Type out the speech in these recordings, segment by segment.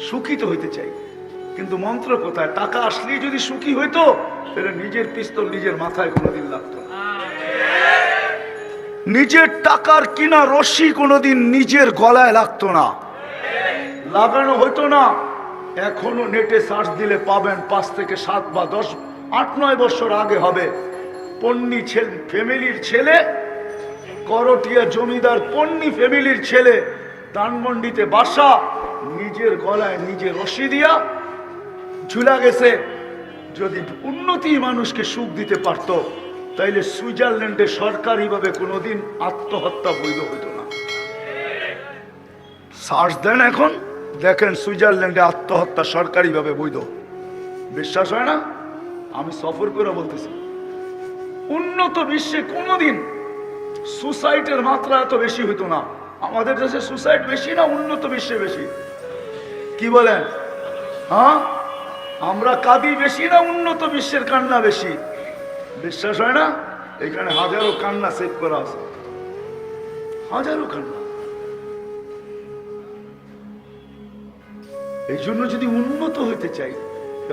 সুখী তো হইতে চাই। কিন্তু মন্ত্র কোথায়? টাকা আসলেই যদি সুখী হইতো, তাহলে নিজের পিস্তল নিজের মাথায় কোনোদিন লাগতো নিজের টাকার কিনা রশ্মি কোনোদিন নিজের গলায় লাগতো না। লাগানো হইতো না। এখনও নেটে সার্চ দিলে পাবেন পাঁচ থেকে সাত বা দশ, আট, নয় বছর আগে হবে। পন্নি ছেলে, ফ্যামিলির ছেলে, করটিয়া জমিদার পন্নী ফ্যামিলির ছেলে, ধানমন্ডিতে বাসা নিজের গলায় নিজে রশি দিয়া ঝুলা গেছে। যদি উন্নতি মানুষকে সুখ দিতে পারত, তাইলে সুইজারল্যান্ডে সরকারিভাবে কোনোদিন আত্মহত্যা বৈধ হইত না। সার্চ দেন এখন, দেখেন সুইজারল্যান্ডে আত্মহত্যা সরকারিভাবে বৈধ। বিশ্বাস হয় না? আমি সফর করে বলতেছি। উন্নত বিশ্বে কোনোদিন সুসাইডের মাত্রা এত বেশি হতো না। আমাদের দেশে সুসাইড বেশি না, উন্নত বিশ্বে বেশি। কি বলেন? হ্যাঁ? আমরা কাঁদি বেশি না, উন্নত বিশ্বের কান্না বেশি? বিশ্বাস হয় না? এখানে হাজারো কান্না সেভ করা আছে। হাজারো কান্না। এই জন্য যদি উন্নত হইতে চাই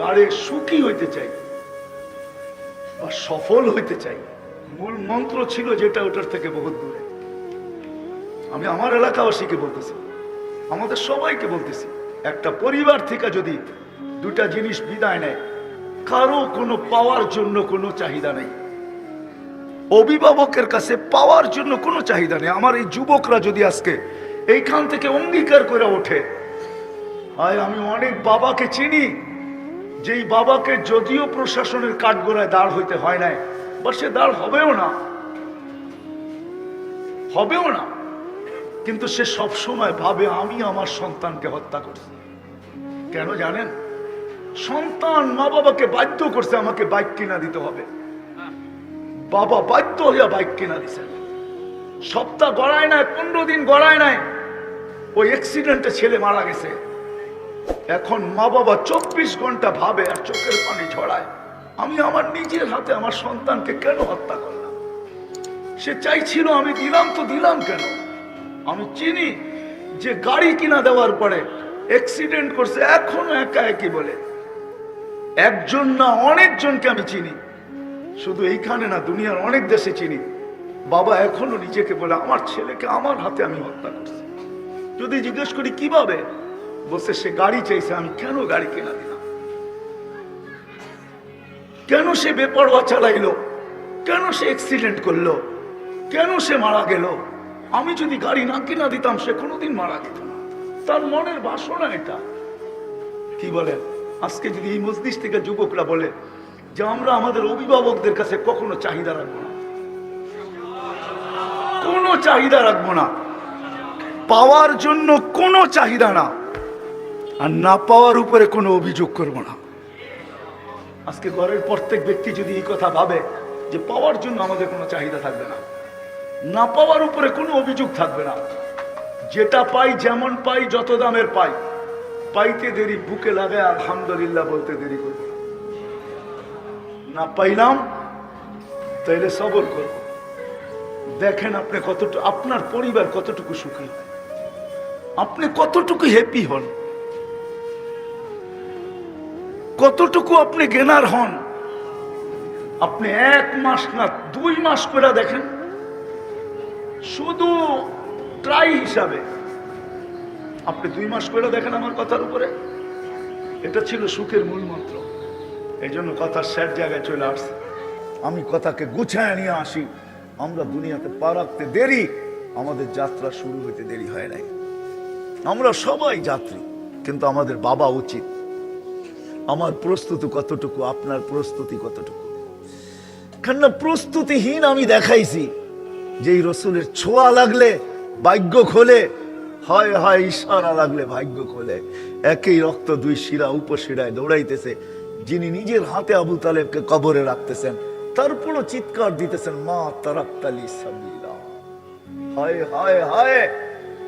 আরে সুখী হইতে চাই, বা সফল হইতে চাই, মূল মন্ত্র ছিল যেটা ওটার থেকে বহুত দূরে। আমি আমার এলাকাবাসীকে বলতেছি, আমাদের সবাইকে বলতেছি একটা পরিবার থেকে যদি দুটা জিনিস বিদায় নেয়, কারও কোনো পাওয়ার জন্য কোনো চাহিদা নেই। অভিভাবকের কাছে পাওয়ার জন্য কোনো চাহিদা নেই। আমার এই যুবকরা যদি আজকে এইখান থেকে অঙ্গীকার করে ওঠে হয় আমি অনেক বাবাকে চিনি, যেই বাবাকে যদিও প্রশাসনের কাঠগোড়ায় দাঁড় হইতে হয় নাই বা সে দাঁড় হবেও না। হবেও না। কিন্তু সে সব সময় ভাবে, আমি আমার সন্তানকে হত্যা করছি। কেন জানেন? সন্তান মা বাবাকে বাধ্য করছে আমাকে বাইক কিনা দিতে হবে। বাবা বাধ্য হইয়া বাইক কিনা দিছেন সপ্তাহ গড়ায় নাই, পনেরো দিন গড়ায় নাই। ওই অ্যাক্সিডেন্টে ছেলে মারা গেছে। এখন মা বাবা চব্বিশ ঘণ্টা ভাবে আর চোখের পানি ঝরায়, আমি আমার নিজের হাতে আমার সন্তানকে কেন হত্যা করলাম? সে চাইছিল, আমি দিলাম তো দিলাম কেন? আমি চিনি যে গাড়ি কিনা দেওয়ার পরে অ্যাক্সিডেন্ট করছে, এখনও একা একই বলে। একজন না অনেকজনকে আমি চিনি। শুধু এইখানে না, দুনিয়ার অনেক দেশে চিনি। বাবা এখনও নিজেকে বলে, আমার ছেলেকে আমার হাতে আমি হত্যা করছি। যদি জিজ্ঞেস করি, কীভাবে? বসে সে গাড়ি চাইছে, আমি কেন গাড়ি কেনা দিলাম? কেন সে বেপরোয়া চালাইলো? কেন সে অ্যাক্সিডেন্ট করল? কেন সে মারা গেল? আমি যদি গাড়ি না কিনা দিতাম, সে কোনোদিন মারা যেত না। তার মনের বাসনা এটা। কি বলেন আজকে যদি এই মসজিদ থেকে যুবকরা বলে যে আমরা আমাদের অভিভাবকদের কাছে কখনো চাহিদা রাখব না। কোনো চাহিদা রাখব না। পাওয়ার জন্য কোনো চাহিদা না। আর না পাওয়ার উপরে কোনো অভিযোগ করব না। আজকে ঘরের প্রত্যেক ব্যক্তি যদি এই কথা ভাবে যে পাওয়ার জন্য আমাদের কোনো চাহিদা থাকবে না। না পাওয়ার উপরে কোনো অভিযোগ থাকবে না। যেটা পাই, যেমন পাই, যত দামের পাই। পাইতে দেরি, বুকে লাগে, আলহামদুলিল্লাহ বলতে দেরি করব না। পাইলাম, তাইলে সবর করব। দেখেন আপনি কতটুকু, আপনার পরিবার কতটুকু সুখী। আপনি কতটুকু হ্যাপি হন। কতটুকু আপনি গেনার হন। আপনি এক মাস না, দুই মাস করে দেখেন। শুধু ট্রাই হিসাবে। আপনি দুই মাস করে দেখেন আমার কথার উপরে। এটা ছিল সুখের মূল মন্ত্র। এই জন্য কথা স্যার জায়গায় চলে আসছে। আমি কথাকে গুছায় নিয়ে আসি। আমরা দুনিয়াতে পা রাখতে দেরি, আমাদের যাত্রা শুরু হইতে দেরি হয় নাই। আমরা সবাই যাত্রী, কিন্তু আমাদের বাবা উচিত। আমার প্রস্তুতি কতটুকু, আপনার প্রস্তুতি কতটুকু? কেননা প্রস্তুতিহীন আমি দেখাইছি। যে এই রসুলের ছোঁয়া লাগলে, ভাগ্য খোলে। হয় হয়, ইশারা লাগলে ভাগ্য খোলে। একই রক্ত দুই শিরা উপশিরায় দৌড়াইতেছে, যিনি নিজের হাতে আবু তালেবকে কবরে রাখতেছেন। তারপরও চিৎকার দিতেছেন, মা তারাক্তালি সাবিলা। হায় হায় হায়!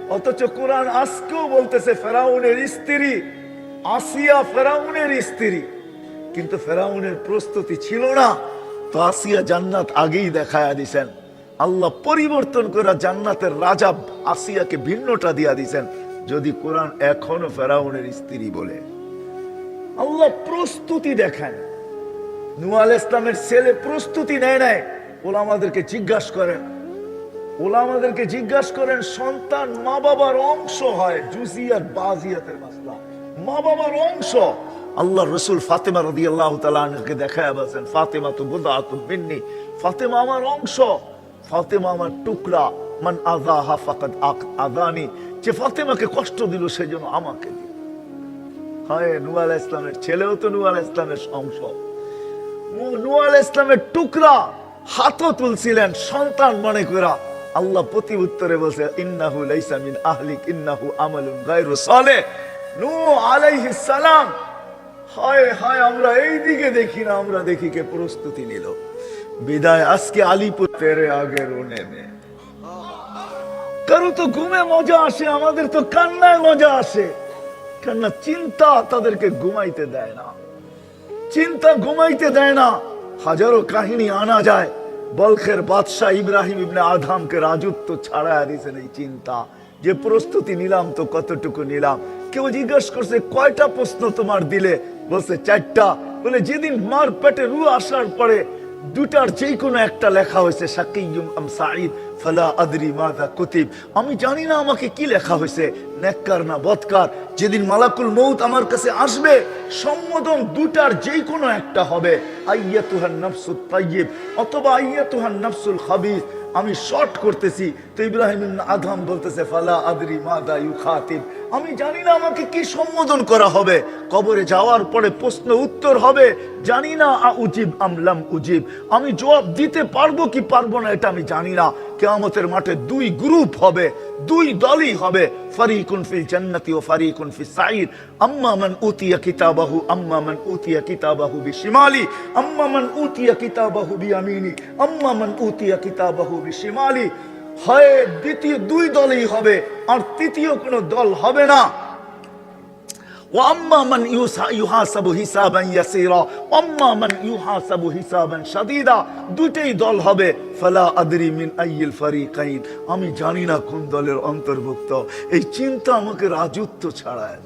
অথচ কোরআন আজকেও বলতেছে, ফেরাউনের স্ত্রী, আসিয়া ফেরাউনের স্ত্রী। কিন্তু ফেরাউনের প্রস্তুতি ছিল না। তো আসিয়া জান্নাত আগেই দেখায়া দিছেন। আল্লাহ পরিবর্তন করে জান্নাতের রাজা আসিয়াকে ভিন্নটা দিয়া দিছেন। যদি কোরআন এখনও ফেরাউনের স্ত্রী বলে। আল্লাহ প্রস্তুতি দেখেন। নুয়াল ইসলামের ছেলে প্রস্তুতি নেয় নেয় ওলা আমাদেরকে জিজ্ঞাসা করেন। ওলা আমাদেরকে জিজ্ঞাসা করেন, সন্তান মা বাবার অংশ হয় জুজিয়াত বাজিয়াতের মাসলা। মা বাবার অংশ। আল্লাহ রসুল ফাতেমা রদি আল্লাহ তালকে দেখায় বলছেন ফাতেমা তো বোধা তো মিন্নি। ফাতেমা আমার অংশ। ফাতেমা আমার টুকরা, মান আদা হা ফাকাদ আদানি যে ফাতেমাকে কষ্ট দিল সেজন্য আমাকে দিল। হয় নুয়াল ইসলামের ছেলেও তো নুয়াল ইসলামের অংশ। নুয়াল ইসলামের টুকরা হাতও তুলছিলেন সন্তান মনে করা আল্লাহ প্রতি উত্তরে বলছে, ইন্নাহু লাইসা মিন আহলিক, ইন্নাহু আমালুন গায়রু সালেহ। নূ আলাইহিস সালাম, হায় হায়, আমরা এই দিকে দেখি না, আমরা দেখি কে প্রস্তুতি নিল। বিদায়, আজকে আলিপুর তেরে কারও তো ঘুমে মজা আসে, আমাদের তো কান্নায় মজা আসে। চিন্তা তাদেরকে ঘুমাইতে দেয় না। চিন্তা ঘুমাইতে দেয় না, হাজারো কাহিনী আনা যায়। বলখের বাদশাহ ইব্রাহিম ইবনে আধামকে রাজত্ব ছাড়ায় দিয়েছেন এই চিন্তা। যে প্রস্তুতি নিলাম তো কতটুকু নিলাম। কেউ জিজ্ঞেস করছে, কয়টা প্রশ্ন তোমার দিলে? বলছে, চারটা। বলে, যেদিন মার পেটে রু আসার পরে দুটার যে কোনো একটা লেখা হয়েছে সাকিম আম সাঈদ আদরি মাদা কুতিব। আমি জানি না আমাকে কি লেখা হয়েছে, নেককার না বৎকার যেদিন মালাকুল মৌত আমার কাছে আসবে, সম্বোধন দুটার যে কোনো একটা হবে। আইয়া তুহান নফসুল তাইয়িব অথবা আইয়া তুহান নফসুল খাবিস। আমি শর্ট করতেছি। তো ইব্রাহিম আদম বলতেছে, ফালা আদরি মাদা ইউ খাতিব আমি জানি না আমাকে কি সম্বোধন করা হবে। কবরে যাওয়ার পরে প্রশ্ন উত্তর হবে, জানি না, আ উজিব আমলাম উজিব। আমি জবাব দিতে পারব কি পারব না, এটা আমি জানি না। কেয়ামতের মাঠে দুই গ্রুপ হবে, দুই দলই হবে। ফারিকুন ফিল জান্নাতি ও ফারিকুন ফিস সাইর আম্মা মান উতিয়া কিতাবাহু, আম্মা মান উতিয়া কিতাবাহু বিশিমালি। আম্মা মান উতিয়া কিতাবাহু বিয়ামিনি। আম্মা মান উতিয়া কিতাবাহু হয়, দ্বিতীয় দুই দলই হবে, আর তৃতীয় কোনো দল হবে না। ওয়াম্মা মান ইউসা ইউহাসাবু হিসাবান ইয়াসিরা ওয়াম্মা মান ইউহাসাবু হিসাবান শাদীদা দুটেই দল হবে, ফালা আদরি মিন আইয়িল ফারিকাইন। আমি জানি না কোন দলের অন্তর্ভুক্ত। এই চিন্তা আমাকে রাজত্ব ছাড়ায়।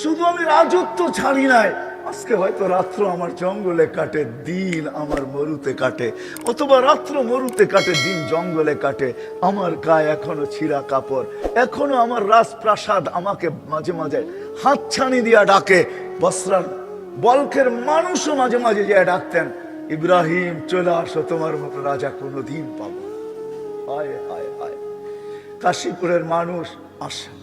শুধু আমি রাজত্ব ছাড়ি নাই আজকে হয়তো রাত্র আমার জঙ্গলে কাটে, দিন আমার মরুতে কাটে। অথবা রাত্র মরুতে কাটে, দিন জঙ্গলে কাটে। আমার গায়ে এখনও ছিঁড়া কাপড়, এখনও আমার রাজপ্রাসাদ আমাকে মাঝে মাঝে হাত ছানি দিয়া ডাকে। বসরার বলকের মানুষও মাঝে মাঝে যে ডাকতেন, ইব্রাহিম, চলে আসো, তোমার মতো রাজা কোনোদিন দিন পাব হায় হায় হায়। কাশীপুরের মানুষ আসেন।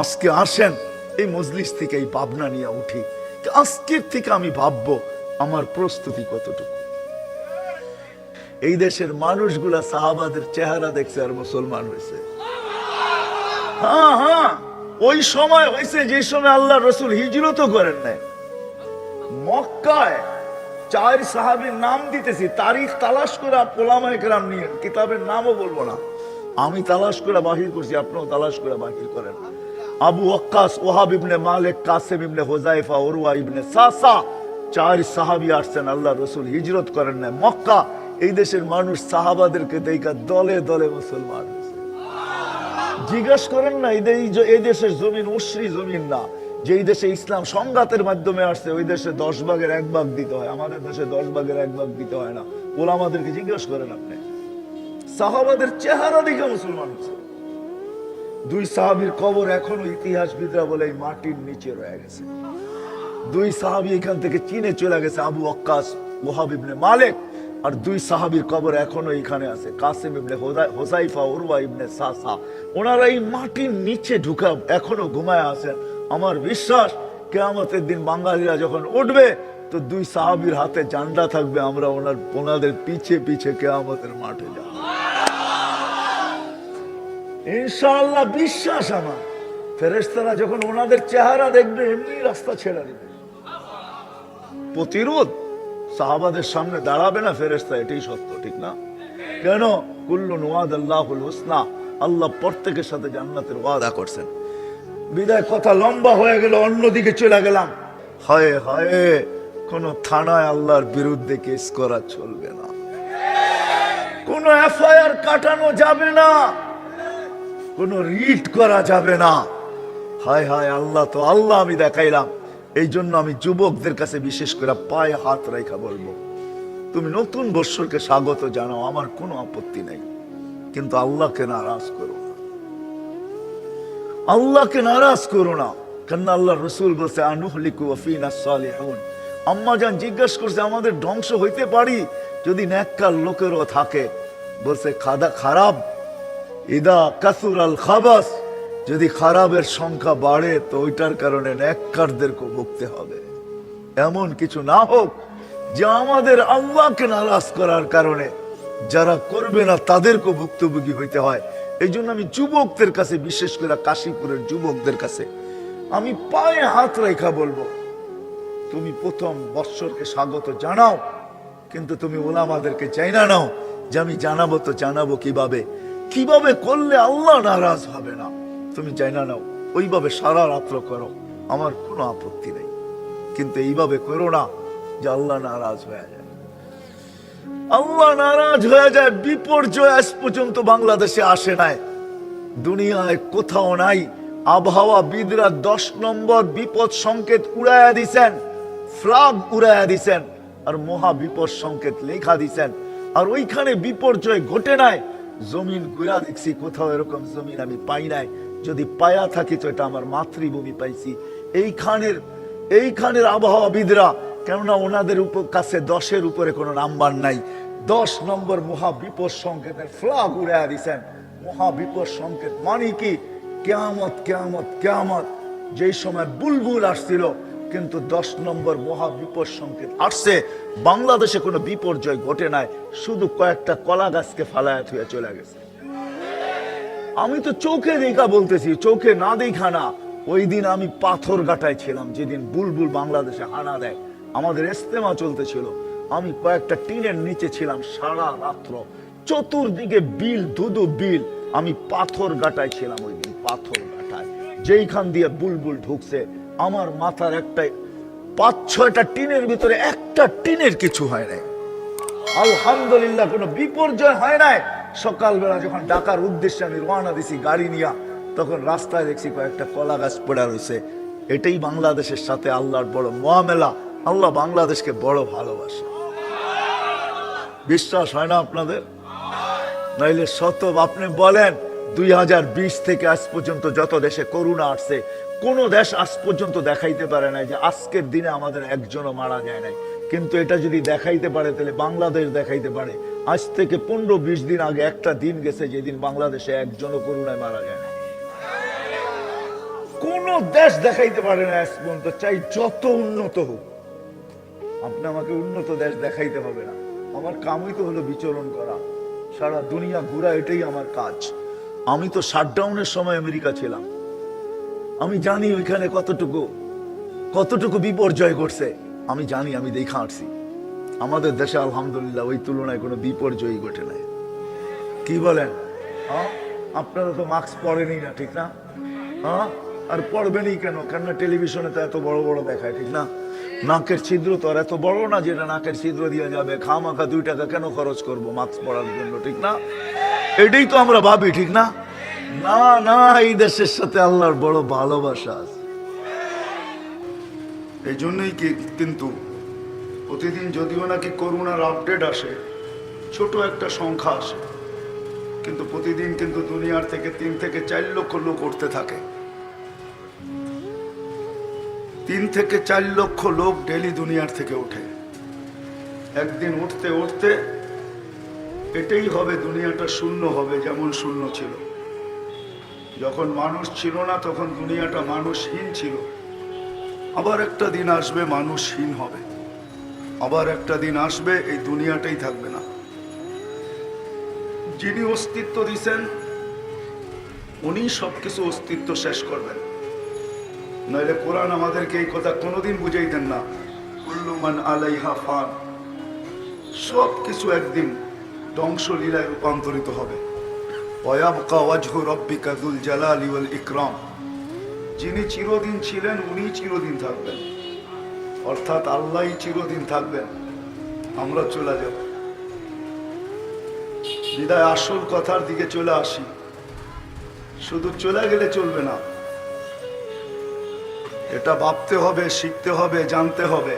আজকে আসেন, এই মজলিস থেকে এই ভাবনা নিয়ে উঠি। আজকের থেকে আমি ভাববো আমার প্রস্তুতি কতটুকু? এই দেশের মানুষগুলা সাহাবাদের চেহারা দেখছে আর মুসলমান হয়েছে হ্যাঁ হ্যাঁ ওই সময় হয়েছে যে সময় আল্লাহ রসুল হিজরত করেন নাই। মক্কায় চার সাহাবীর নাম দিতেছি, তারিখ তালাশ করে পোলামায় গ্রাম নিয়ে, কিতাবের নামও বলব না। আমি তালাশ করে বাহির করছি, আপনিও তালাশ করে বাহির করেন। আবু ওয়াক্কাস ওহাব ইবনে মালিক কাসেম ইবনে হোজাইফা ওরুয়া ইবনে সাসা চার সাহাবী আসছেন, আল্লাহ রসুল হিজরত করেন না মক্কা, এই দেশের মানুষ সাহাবাদেরকে দেখা দলে দলে মুসলমান। জিজ্ঞেস করেন না, এই যে- দেশের জমিন অশ্রী জমিন না। যেই দেশে ইসলাম সংঘাতের মাধ্যমে আসছে, ওই দেশে দশ ভাগের এক ভাগ দিতে হয়। আমাদের দেশে দশ ভাগের এক ভাগ দিতে হয় না। ওরা আমাদেরকে জিজ্ঞেস করেন আপনি, সাহাবাদের চেহারা দেখে মুসলমান হচ্ছে দুই সাহাবীর কবর এখনও ইতিহাসবিদরা বলে এই মাটির নিচে রয়ে গেছে। দুই সাহাবী এখান থেকে চীনে চলে গেছে, আবু আক্কাস ওহাব ইবনে মালিক, আর দুই সাহাবীর কবর এখনও এখানে আছে, কাসিম ইবনে হোসাইফা, উরওয়া ইবনে সাসা। ওনারা এই মাটির নিচে ঢুকা এখনও ঘুমায় আছেন। আমার বিশ্বাস, কেয়ামতের দিন বাঙালিরা যখন উঠবে, তো দুই সাহাবীর হাতে জান্ডা থাকবে, আমরা ওনার ওনাদের পিছে পিছে কেয়ামতের মাঠে যাব। ইনশাআল্লাহ বিশ্বাস আমার। ফেরেশতারা যখন ওনাদের চেহারা দেখবে, এমনি রাস্তা ছেড়ে দিবে। প্রতিরোধ সাহাবাদের সামনে দাঁড়াবে না ফেরেশতা, এটাই সত্য, ঠিক না? কেন? কুল্লু নোয়াদ আল্লাহুল হুসনা, আল্লাহ প্রত্যেকের সাথে জান্নাতের ওয়াদা করছেন। বিদায়, কথা লম্বা হয়ে গেল, অন্যদিকে চলে গেলাম। হয় হয়, কোন থানায় আল্লাহর বিরুদ্ধে কেস করা চলবে না। কোন এফআইআর কাটানো যাবে না। কোনো রিট করা যাবে না। হায় হায়, আল্লাহ তো, আল্লাহ আমি দেখাইলাম। এই জন্য আমি যুবকদের কাছে বিশেষ করে পায়ে হাত রেখা বলব। তুমি নতুন বৎসরকে স্বাগত জানাও, আমার কোনো আপত্তি নেই। কিন্তু আল্লাহকে নারাজ করো আল্লাহকে নারাজ করো না। কেন আল্লাহ রসুল বলছে, আনুহলিকু ওয়াফিনা সালিহুন। আম্মা যান জিজ্ঞেস করছে, আমাদের ধ্বংস হইতে পারি যদি ন্যাক্কার লোকেরও থাকে? বলছে, খাদা খারাপ ইদা কাসুর আল খাবাস, যদি খারাপের সংখ্যা বাড়ে, তো ওইটার কারণে ন্যাক্কারদেরকে ভুগতে হবে। এমন কিছু না হোক, যে আমাদের আল্লাহকে নারাজ করার কারণে যারা করবে না তাদেরকে ভুক্তভোগী হইতে হয়। এই জন্য আমি যুবকদের কাছে, বিশেষ করে কাশীপুরের যুবকদের কাছে, আমি পায়ে হাত রেখা বলব, তুমি প্রথম বৎসরকে স্বাগত জানাও, কিন্তু তুমি ওলামাদেরকে চাই না নাও যে আমি জানাব তো জানাব কীভাবে। কীভাবে করলে আল্লাহ নারাজ হবে না? তুমি চাই না নাও, ওইভাবে সারা রাত্র করো, আমার কোনো আপত্তি নেই। কিন্তু এইভাবে করো না যে আল্লাহ নারাজ হয়ে যায়। আল্লাহ নারাজ হয়ে যায় বিপর্যয় আজ পর্যন্ত বাংলাদেশে আসে নাই। দুনিয়ায় কোথাও নাই। আবহাওয়া বিদরা দশ নম্বর বিপদ সংকেত উড়াইয়া দিছেন ফ্লাগ উড়াইয়া দিছেন, আর মহা বিপদ সংকেত লেখা দিছেন। আর ওইখানে বিপর্যয় ঘটে নাই। জমিন ঘুরা দেখছি, কোথাও এরকম জমিন আমি পাই নাই। যদি পায়া থাকি তো এটা আমার মাতৃভূমি পাইছি। এইখানের এইখানের আবহাওয়াবিদরা, কেননা ওনাদের উপর কাছে দশের উপরে কোনো নাম্বার নাই। দশ নম্বর মহাবিপদ সংকেতের ফ্লাগ উড়াইয়া দিছেন। মহাবিপদ সংকেত মানে কি? কেয়ামত কেয়ামত কেয়ামত। যেই সময় বুলবুল আসছিল কিন্তু দশ নম্বর মহা বিপদ সংকেত আসছে। বাংলাদেশে কোনো বিপর্যয় ঘটে নাই, শুধু কয়েকটা কলা গাছকে ফালায় থুয়ে চলে গেছে। আমি তো চোখে দেখা বলতেছি, চোখে না দেখা না। ওই দিন আমি পাথর গাটায় ছিলাম, যেদিন বুলবুল বাংলাদেশে হানা দেয়। আমাদের ইস্তেমা চলতেছিল। আমি কয়েকটা টিনের নিচে ছিলাম সারা রাত্র। চতুর্দিকে বিল, ধুধু বিল। আমি পাথর গাটায় ছিলাম ওই দিন, পাথর গাটায়। যেইখান দিয়ে বুলবুল ঢুকছে আমার মাথার একটাই পাঁচ ছয়টা টিনের ভিতরে একটা টিনের কিছু হয় নাই। আলহামদুলিল্লাহ, কোনো বিপর্যয় হয় নাই। সকালবেলা যখন ডাকার উদ্দেশ্যে আমি রওনা দিছি গাড়ি নিয়া, তখন রাস্তায় দেখছি কয়েকটা কলা গাছ পড়ে রয়েছে। এটাই বাংলাদেশের সাথে আল্লাহর বড় মহামেলা। আল্লাহ বাংলাদেশকে বড় ভালোবাসে। বিশ্বাস হয় না আপনাদের? নাইলে শত আপনি বলেন, দুই হাজার বিশ থেকে আজ পর্যন্ত যত দেশে করোনা আসছে কোন দেশ আজ পর্যন্ত দেখাইতে পারে নাই যে আজকের দিনে আমাদের একজনও মারা যায় নাই। কিন্তু এটা যদি দেখাইতে পারে, তাহলে বাংলাদেশ দেখাইতে পারে। আজ থেকে পনেরো বিশ দিন আগে একটা দিন গেছে যেদিন বাংলাদেশে একজনও করোনায় মারা যায় না কোন দেশ দেখাইতে পারে না আজ পর্যন্ত। চাই যত উন্নত হোক, আপনি আমাকে উন্নত দেশ দেখাইতে হবে না। আমার কামই তো হলো বিচরণ করা। সারা দুনিয়া ঘুরা এটাই আমার কাজ। আমি তো শাটডাউনের সময় আমেরিকা ছিলাম। আমি জানি ওইখানে কতটুকু কতটুকু বিপর্যয় ঘটছে। আমি জানি, আমি দেখা আসছি। আমাদের দেশে আলহামদুলিল্লাহ ওই তুলনায় কোনো বিপর্যয়ই ঘটে নাই। কি বলেন? হ্যাঁ? আপনারা তো মাস্ক পরেনই না, ঠিক না? হ্যাঁ? আর পড়বেনই কেন? কেননা টেলিভিশনে তো এত বড় বড় দেখায়, ঠিক না? নাকের ছিদ্র তো আর এত বড় না যেটা নাকের ছিদ্র দিয়ে যাবে। খামাখা দুই টাকা কেন খরচ করব মাস্ক পরার জন্য, ঠিক না? এটাই তো আমরা ভাবি, ঠিক না? না না, এই দেশের সাথে আল্লাহর বড় ভালোবাসা আছে। এই জন্যই কি কিন্তু প্রতিদিন যদিও নাকি করোনার আপডেট আসে, ছোট একটা সংখ্যা আসে, কিন্তু প্রতিদিন কিন্তু দুনিয়ার থেকে তিন থেকে চার লক্ষ লোক উঠতে থাকে। তিন থেকে চার লক্ষ লোক ডেলি দুনিয়ার থেকে ওঠে। একদিন উঠতে উঠতে এটাই হবে, দুনিয়াটা শূন্য হবে, যেমন শূন্য ছিল। যখন মানুষ ছিল না, তখন দুনিয়াটা মানুষহীন ছিল। আবার একটা দিন আসবে মানুষহীন হবে। আবার একটা দিন আসবে, এই দুনিয়াটাই থাকবে না। যিনি অস্তিত্ব দিছেন, উনি সবকিছু অস্তিত্ব শেষ করবেন। নইলে কোরআন আমাদেরকে এই কথা কোনোদিন বুঝাইতেন না। কুল্লুমান আলাইহা ফান। সব কিছু একদিন ধ্বংসলীলায় রূপান্তরিত হবে। ওয়াবকা ওয়াজহু রব্বিকা দুল জালালি ওয়াল যিনি চিরদিন ছিলেন, উনি চিরদিন থাকবেন। অর্থাৎ আল্লাহই চিরদিন থাকবেন। আমরা চলে যাব। বিদায়, আসল কথার দিকে চলে আসি। শুধু চলে গেলে চলবে না। এটা ভাবতে হবে, শিখতে হবে, জানতে হবে।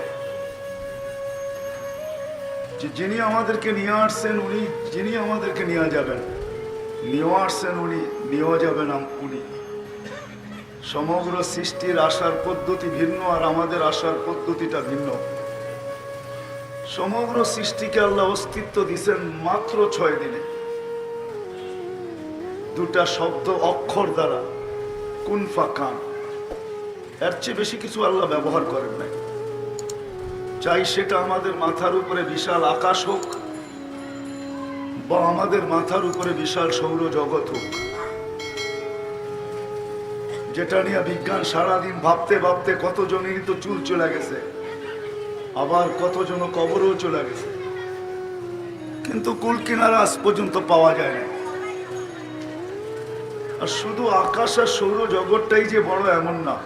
যিনি আমাদেরকে নিয়ে আসছেন, উনি যিনি আমাদেরকে নিয়ে যাবেন। নিয়েও আসছেন উনি নিয়েও যাবেন উনি। সমগ্র সৃষ্টির আসার পদ্ধতি ভিন্ন আর আমাদের আসার পদ্ধতিটা ভিন্ন। সমগ্র সৃষ্টিকে আল্লাহ অস্তিত্ব দিছেন মাত্র ছয় দিনে। দুটা শব্দ অক্ষর দ্বারা, কুন ফাকান এর চেয়ে বেশি কিছু আল্লাহ ব্যবহার করেন নাই। চাই সেটা আমাদের মাথার উপরে বিশাল আকাশ হোক বা আমাদের মাথার উপরে বিশাল সৌর জগৎ হোক, যেটা নিয়ে বিজ্ঞান সারাদিন ভাবতে ভাবতে কতজনেরই তো চুল চলে গেছে, আবার কতজন কবরও চলে গেছে। কিন্তু কুল কিনারা আজ পর্যন্ত পাওয়া যায় না। আর শুধু আকাশ আর সৌর জগৎটাই যে বড় এমন না,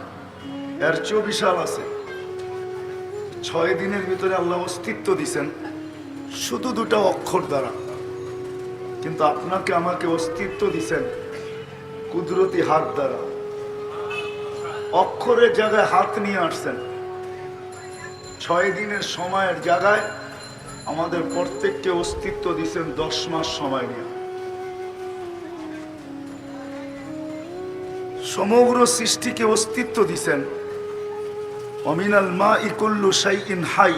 এর চেয়েও বিশাল আছে। ছয় দিনের ভিতরে আল্লাহ অস্তিত্ব দিছেন, শুধু দুটা অক্ষর দ্বারা। কিন্তু আপনাকে আমাকে অস্তিত্ব দিছেন কুদরতি হাত দ্বারা। অক্ষরের জায়গায় হাত নিয়ে আসছেন। ছয় দিনের সময়ের জায়গায় আমাদের প্রত্যেককে অস্তিত্ব দিছেন দশ মাস সময় নিয়ে। সমগ্র সৃষ্টিকে অস্তিত্ব দিছেন। অমিনাল মা ইকুল্লু সাই ইন হাই।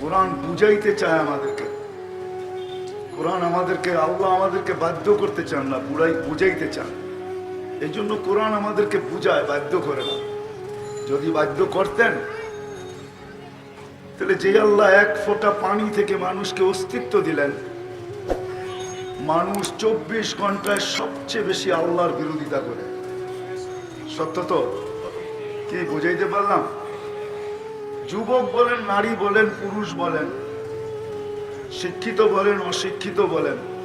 কোরআন বুঝাইতে চায় আমাদেরকে। কোরআন আমাদেরকে, আল্লাহ আমাদেরকে বাধ্য করতে চান না বুড়াই বুঝাইতে চান। এই জন্য কোরআন আমাদেরকে বুঝায়, বাধ্য করে না। যদি বাধ্য করতেন, তাহলে যে আল্লাহ এক ফোঁটা পানি থেকে মানুষকে অস্তিত্ব দিলেন, মানুষ চব্বিশ ঘন্টায় সবচেয়ে বেশি আল্লাহর বিরোধিতা করে। সত্য তো? কি বুঝাইতে পারলাম? যুবক বলেন, নারী বলেন, পুরুষ বলেন শিক্ষিত বলেন অশিক্ষিত বলেন।